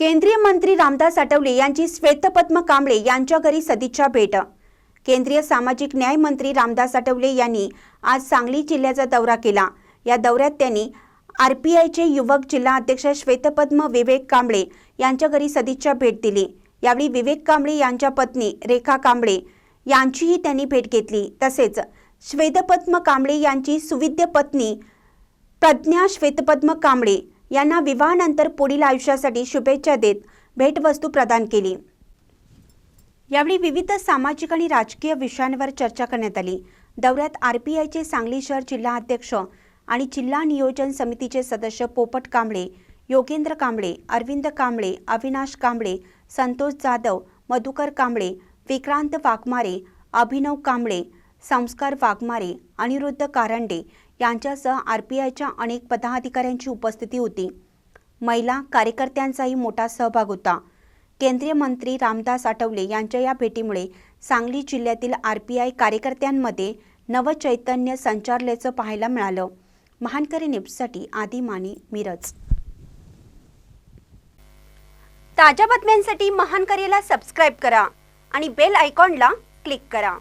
केंद्रीय मंत्री रामदास आठवले यांची श्वेतपद्म कांबळे यांच्या घरी सदिच्छा भेट. केंद्रीय सामाजिक न्याय मंत्री रामदास आठवले यांनी आज सांगली जिल्ह्याचा दौरा केला. या दौऱ्यात त्यांनी आर पी आयचे युवक जिल्हा अध्यक्ष श्वेतपद्म विवेक कांबळे यांच्या घरी सदिच्छा भेट दिली. यावेळी विवेक कांबळे यांच्या पत्नी रेखा कांबळे यांचीही त्यांनी भेट घेतली. तसेच श्वेतपद्म कांबळे यांची सुविद्य पत्नी प्रज्ञा श्वेतपद्म कांबळे यांना विवाहानंतर पुढील आयुष्यासाठी शुभेच्छा देत भेटवस्तू प्रदान केली. यावेळी विविध सामाजिक आणि राजकीय विषयांवर चर्चा करण्यात आली. दौऱ्यात आर पी आयचे सांगली शहर जिल्हा अध्यक्ष आणि जिल्हा नियोजन समितीचे सदस्य पोपट कांबळे योगेंद्र कांबळे अरविंद कांबळे अविनाश कांबळे संतोष जाधव मधुकर कांबळे विक्रांत वाघमारे अभिनव कांबळे संस्कार वाघमारे अनिरुद्ध कारंडे यांच्यासह आर पी आयच्या अनेक पदाधिकाऱ्यांची उपस्थिती होती. महिला कार्यकर्त्यांचाही मोठा सहभाग होता. केंद्रीय मंत्री रामदास आठवले यांच्या या भेटीमुळे सांगली जिल्ह्यातील आर पी आय कार्यकर्त्यांमध्ये नवचैतन्य संचारल्याचं पाहायला मिळालं. महानकरी न्यूजसाठी आदी माने मिरज. ताज्या बातम्यांसाठी महानकरीला सबस्क्राईब करा आणि बेल आयकॉनला क्लिक करा.